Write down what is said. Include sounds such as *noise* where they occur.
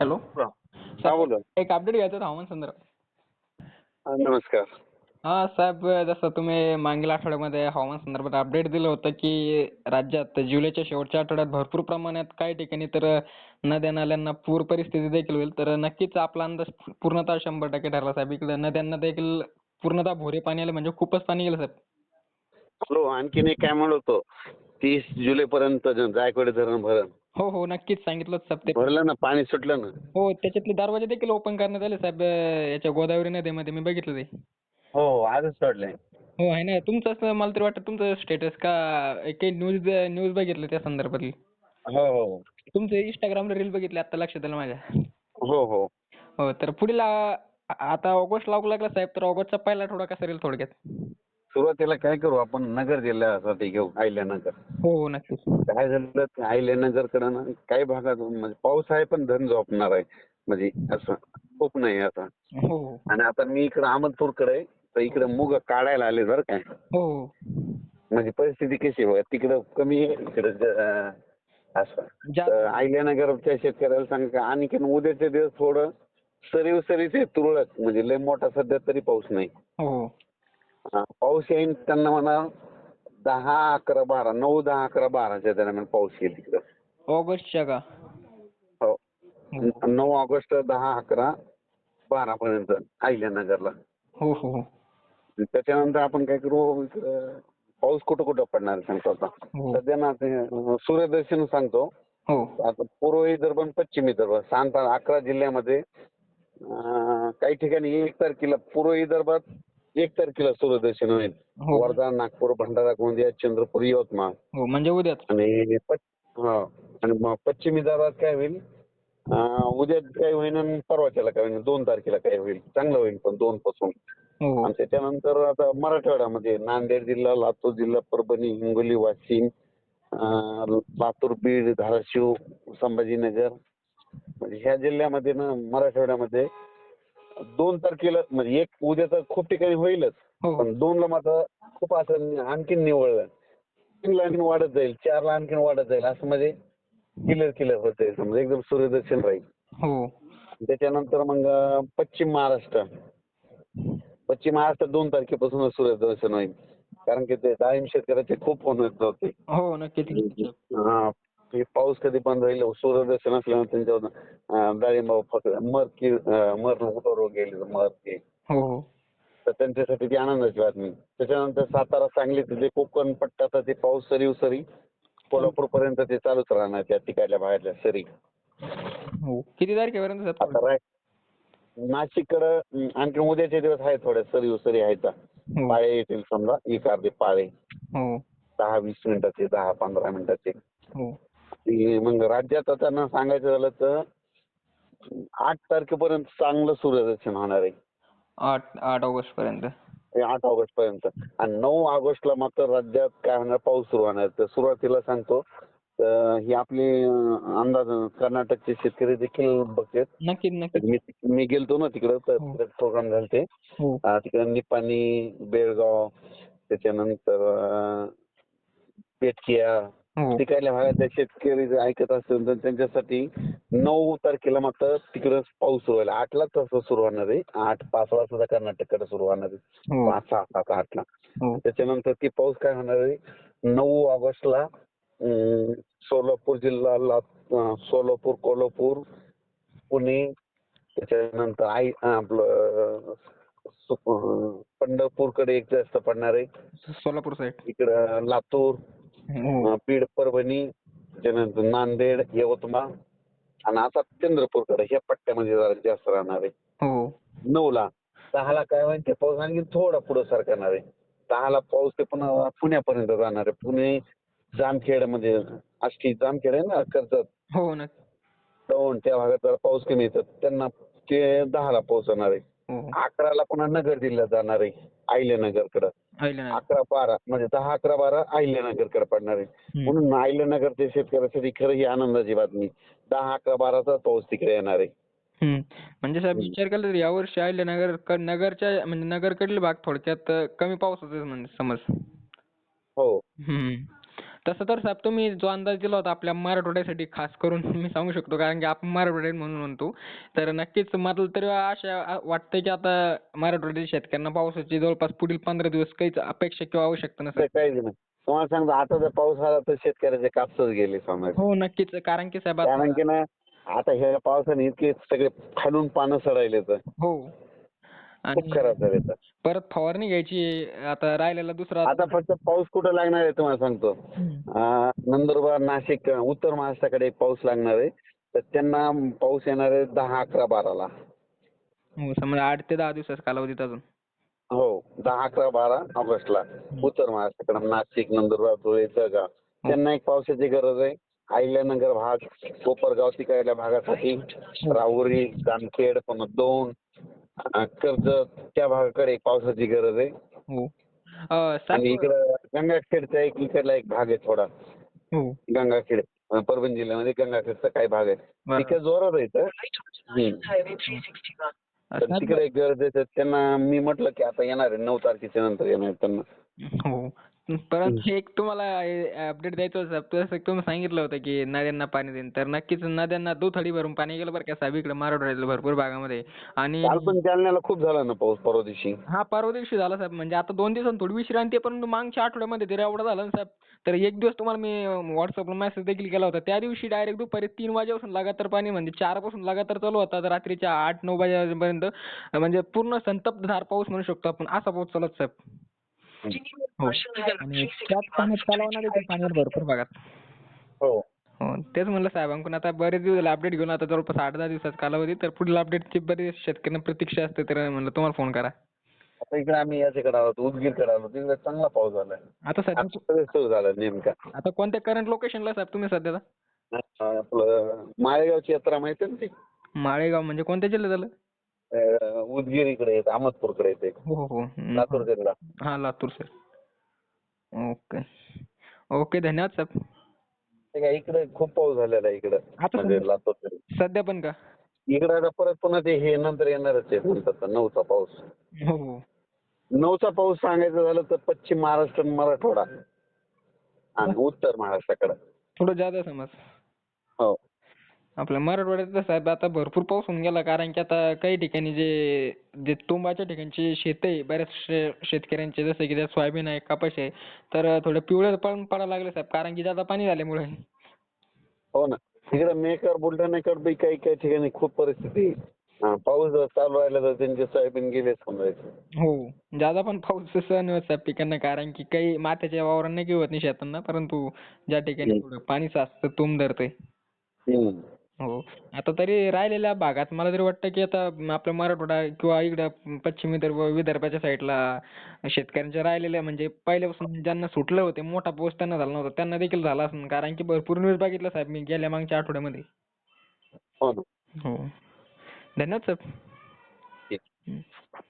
Hello. हा. बोला. एक अपडेट घ्यायचं होतं हवामान संदर्भात. हा, नमस्कार. हा साहेब जसं तुम्ही मागील आठवड्यामध्ये हवामान संदर्भात अपडेट दिलं होतं की राज्यात जुलैच्या शेवटच्या आठवड्यात भरपूर प्रमाणात काही ठिकाणी तर नद्या नाल्यांना पूर परिस्थिती देखील होईल. तर नक्कीच आपला अंदाज पूर्णतः शंभर टक्के ठरला साहेब. इकडे नद्यांना देखील पूर्णतः भोरे पाणी आले म्हणजे खूपच पाणी गेलं साहेब. हॅलो आणखीन एक काय म्हणत होतो तीस जुलै पर्यंत जायकवाडी धरण भरण. हो हो नक्कीच सांगितलं साहेब ते. भरलं ना पाणी सुटलं ना. हो त्याच्यातले दरवाजे देखील ओपन करण्यात आले साहेब अं, याच्या गोदावरी नदीमध्ये मी बघितलं ते. हो हो आजच सोडलंय हो आहे ना तुमचं असं मला तरी वाटतं तुमचं स्टेटस का काही न्यूज न्यूज बघितलं त्या संदर्भातली? हो हो. तुमचं इंस्टाग्रामला रील बघितली आता लक्षात आलं माझ्या. हो हो. हो तर पुढील आ- आता ऑगस्ट लागू लागला साहेब तर ऑगस्टचा पहिला आठवडा कसा राहील थोडक्यात? सुरुवातीला काय करू आपण नगर जिल्ह्यासाठी घेऊ अहिल्यानगर हो हो नक्कीच. काय झालं ते अहिल्यानगरकडं ना काही भागात म्हणजे पाऊस आहे पण धन झोपणार आहे. म्हणजे असं खूप नाही आता. हो. आणि आता मी इकडं अहमदपूरकडे तर इकडे मुग काढायला आले बरं काय हो. म्हणजे परिस्थिती कशी बघा तिकडं कमी आहे इकडं असं. अहिल्यानगरच्या शेतकऱ्याला सांगा आणखीन उद्याचे दिवस थोडं सरीव सरीच तुरळक म्हणजे लय मोठा सध्या तरी पाऊस नाही. पाऊस येईन त्यांना म्हणा दहा अकरा बारा नऊ दहा अकरा बाराच्या दरम्यान पाऊस येईल तिकडं. ऑगस्टच्या का? हो. नऊ ऑगस्ट दहा अकरा बारा पर्यंत अहिल्यानगरला हो हो हो. त्याच्यानंतर आपण काय करू इकडं पाऊस कुठं कुठं पडणार आहे सांगतो आता. हो. सध्या ना ते, सूर्यदर्शन सांगतो. हो. आता पूर्व विदर्भ आणि पश्चिम विदर्भ सांगता अकरा जिल्ह्यामध्ये अं, काही ठिकाणी एक तारखेला पूर्व विदर्भात एक तारखेला सूर्यदर्शन होईल. हो. वर्धा नागपूर भंडारा गोंदिया चंद्रपूर यवतमाळ. हो म्हणजे उद्याच. आणि हा आणि मग पश्चिम विदर्भात काय होईल? अं, उद्या काय होईल आणि परवाच्याला काय होईल दोन तारखेला काय होईल? चांगलं होईल पण दोन पासून. हो हो. आणि त्याच्यानंतर आता मराठवाड्यामध्ये नांदेड जिल्हा लातूर जिल्हा परभणी हिंगोली वाशिम अं, लातूर बीड धाराशिव संभाजीनगर. म्हणजे ह्या जिल्ह्यामध्ये ना मराठवाड्यामध्ये दोन तारखेला म्हणजे एक उद्या तर खूप ठिकाणी होईलच. हो. पण दोनला मात्र खूप असं आणखीन निवळलं. तीनला आणखीन वाढत जाईल चारला आणखीन वाढत जाईल असं म्हणजे क्लिअर क्लिअर होत जाईल. समजा एकदम सूर्यदर्शन राहील. हो. त्याच्यानंतर मग अं, पश्चिम महाराष्ट्र. पश्चिम महाराष्ट्र दोन तारखेपासून सूर्यदर्शन होईल. कारण की ते डाळिंब शेतकऱ्याचे खूप फोन येत होते हो नक्कीच नक्कीच. हा, की पाऊस कधी बंद होईल सूर्यदर्शन असल्यामुळे त्यांच्यावर अं, डाळिंब फक्त मर की अं, मर रोग गेले मर की. हो हो. तर त्यांच्यासाठी ती आनंदाची बातमी. त्याच्यानंतर सातारा सांगली जे कोकण पट्ट्याचा ते पाऊस सरी सरी कोल्हापूर पर्यंत ते चालूच राहणार त्या तिकडल्या भागातल्या सरी. हो. किती तारखेपर्यंत आता राय नाशिककडं आणखी उद्याचे दिवस आहे थोड्या सरी सरी आहेत पाळे येतील समजा एक अर्धे पाळे. हो. दहा वीस मिनिटाचे दहा पंधरा मिनिटाचे. हो मग राज्यात आता ना सांगायचं झालं तर आठ तारखेपर्यंत चांगलं सूर्यदर्शन होणार आहे. आठ आठ ऑगस्ट पर्यंत हे आठ ऑगस्ट पर्यंत आणि नऊ ऑगस्टला मात्र राज्यात काय होणार पाऊस सुरू होणार. तर सुरुवातीला सांगतो तर ही आपली अं, अंदाज कर्नाटकचे शेतकरी देखील बघतात. नक्कीच नक्कीच. मी मी गेलतो ना तिकडं तर हो. तिकडे प्रोग्राम झालते. हो. अं, तिकडे निपाणी बेळगाव त्याच्यानंतर अं, पेटकिया हो तिकडल्या भागातल्या शेतकरी जर ऐकत असेल तर त्यांच्यासाठी नऊ तारखेला मात्र तिकडं पाऊस सुरू व्हायला आठला तसं सुरू होणार आहे. आठ पाचला सुद्धा कर्नाटककडे सुरू होणार आहे. हो. पाच सहा सात आठला. हो. त्याच्यानंतर ती पाऊस काय होणार आहे? नऊ ऑगस्टला सोलापूर जिल्हा सोलापूर कोल्हापूर पुणे त्याच्यानंतर आई आपलं पंढरपूरकडे एक जास्त पडणार आहे. सोलापूर साईड इकडं लातूर हो बीड परभणी त्याच्यानंतर नांदेड यवतमाळ आणि आता चंद्रपूरकडे ह्या पट्ट्यामध्ये जरा जास्त राहणार आहे. हो. नऊला. दहाला काय होईल ते पाऊस आणखी थोडा पुढे सरकणार आहे. दहाला पाऊस ते पुन्हा पुण्यापर्यंत जाणार आहे. पुणे जामखेडमध्ये आष्टी जामखेड आहे ना कर्जत? हो दौंड त्या भागात जरा पाऊस कमी येतात. त्यांना ते दहाला पोहोचणार आहे. हो. अकराला पुन्हा नगर जिल्ह्यात जाणार आहे अहिल्यानगरकडे अकरा बारा म्हणजे दहा अकरा बारा अहिल्यानगरकडे पडणार आहे. हम्म. म्हणून अहिल्यानगरच्या शेतकऱ्यासाठी खरं ही आनंदाची बातमी. दहा अकरा बाराचा पाऊस तिकडे येणार आहे. हम्म. म्हणजे साहेब विचार केला तर यावर्षी अहिल्यानगर क- नगरच्या म्हणजे नगरकडील भाग थोडक्यात अं, कमी पाऊस होते म्हणजे समज. हो. हम्म. तसं तर साहेब तुम्ही जो अंदाज दिला होता आपल्या मराठवाड्यासाठी खास करून *laughs* मी सांगू शकतो. कारण की आपण मराठवाड्यात म्हणून म्हणतो. तर नक्कीच मला तरी आशा वाटते की आता मराठवाड्यातील शेतकऱ्यांना पावसाची जवळपास पुढील पंधरा दिवस काहीच अपेक्षा किंवा आवश्यकता नसेल. काही नाही. तुम्हाला सांगतो आता जर पाऊस आला तर शेतकऱ्याचे कापसच गेले समज हो नक्कीच. कारण की साहेब आता- कारण की ना आता ह्या पावसाने इतके सगळे खालून पानं सडायले तर हो. खूप आणि खराब झाले तर. परत फवारणी घ्यायची आता राहिलेला दुसरा आता फक्त पाऊस कुठं लागणार आहे तुम्हाला सांगतो. अं, नंदुरबार नाशिक उत्तर महाराष्ट्राकडे एक पाऊस लागणार आहे. तर त्यांना पाऊस येणार आहे दहा अकरा बाराला. हो समजा आठ ते दहा दिवसाचा कालावधीत अजून. हो दहा अकरा बारा ऑगस्टला. उत्तर महाराष्ट्राकडे नाशिक नंदुरबार धुळे जळगाव. त्यांना एक पावसाची गरज आहे. अहिल्यानगर भाग कोपरगाव तिकडल्या भागासाठी. राहुरी जामखेड पुन्हा दोन. अं, कर्जत त्या भागाकडे एक पावसाची गरज आहे. हो. अं, आणि इकडं गंगाखेडचा एक इकडला एक भाग आहे थोडा. हो. गंगाखेड अं, परभणी जिल्ह्यामध्ये गंगाखेडचा काही भाग आहे. बरं. तिकडे जोरात आहे. तर. साहेब, तिकडे एक गरज आहे तर त्यांना मी म्हटलं की आता येणार आहे नऊ तारखेच्या नंतर येणार आहे त्यांना. हो. परत एक तुम्हाला अपडेट द्यायचं होतं तुम्ही सांगितलं होतं की नद्यांना पाणी देईन. तर नक्कीच नद्यांना दुथडी भरून पाणी गेलं बरं का साहेब इकडे मराठवाड्यातील भरपूर भागामध्ये. आणि काल पण जालन्याला खूप झाला ना पाऊस परवा दिवशी? हा परवा दिवशी झाला साहेब. म्हणजे आता दोन दिवसांनी थोडी विश्रांती आहे, परंतु मागच्या आठवड्यामध्ये तरी एवढा झाला ना साहेब. तर एक दिवस तुम्हाला मी व्हॉट्सअपला मेसेज देखील केला होता. त्या दिवशी डायरेक्ट दुपारी तीन वाजेपासून लगातार पाणी म्हणजे चारपासून लगातार चालू होता. तर रात्रीच्या आठ नऊ वाजेपर्यंत म्हणजे पूर्ण संतप्तधार पाऊस म्हणू शकतो आपण असा पाऊस चालत साहेब. हो. आणि त्यात पाण्यात चालवणार देखील पाणी भरपूर भागात हो. हो तेच म्हणलं साहेबांकडून आता बरेच दिवस झाले अपडेट घेऊन आता जवळपास आठ दहा दिवसाचा कालावधी तर पुढील अपडेटची बरीच शेतकऱ्यांना प्रतीक्षा असते तर म्हणलं तुम्हाला फोन करा. आता इकडे आम्ही याच्याकडे आलो उदगीरकडे आलो तिकडे चांगला पाऊस झालाय. आता सध्या सगळं सुरू झालं नेमका. आता कोणत्या करंट लोकेशनला साहेब तुम्ही सध्याला अं, आपलं माळेगावची यात्रा माहिती आहे ना ती? माळेगाव म्हणजे कोणत्या जिल्ह्यात झालं? अं, उदगीर इकडे येते अहमदपूरकडे येते हो हो. लातूर जिल्हा. हा लातूर सर ओके ओके धन्यवाद साहेब काय इकडे खूप पाऊस झालेला आहे इकडे. आता म्हणजे लातूर सध्या पण का? इकडे आता परत पुन्हा ते हे नंतर येणारच आहे नंतर नऊचा पाऊस. हो हो. नऊचा पाऊस सांगायचं झालं तर पश्चिम महाराष्ट्र आणि मराठवाडा. आणि उत्तर महाराष्ट्राकडे. थोडं जादा समज. हो. आपल्या मराठवाड्यात तर साहेब आता भरपूर पाऊस होऊन गेला कारण की आता काही ठिकाणी जे जे टोंबाच्या ठिकाणची शेत आहे बऱ्याच शे- शेतकऱ्यांचे जसं की त्यात सोयाबीन आहे कापूस आहे तर थोडे पिवळे पण पडायला लागले साहेब कारण की जादा पाणी झाल्यामुळे हो ना तिकडे मेकर बुलढाण्याकडे बी काही काही ठिकाणी खूप परिस्थिती आहे. हा, पाऊस जर चालू राहिला तर त्यांचे सोयाबीन गेले समजायचं हो जादा पण पाऊस सहन होत साहेब पिकांना कारण की काही माथ्याच्या वावरांना काही होत नाही शेतांना परंतु ज्या ठिकाणी. थोडं पाणी साचतं तुंब धरतंय हम्म. हो. आता तरी राहिलेल्या भागात मला तरी वाटतं की आता आपला मराठवाडा किंवा इकडं पश्चिम विदर्भ विदर्भाच्या साईडला शेतकऱ्यांच्या राहिलेल्या म्हणजे पहिल्यापासून ज्यांना सुटलं होते मोठा पाऊस त्यांना झाला नव्हता. त्यांना देखील झाला असेल कारण की भरपूर न्यूज बघितलं साहेब मी गेल्या मागच्या आठवड्यामध्ये. हो ना. हो. धन्यवाद साहेब.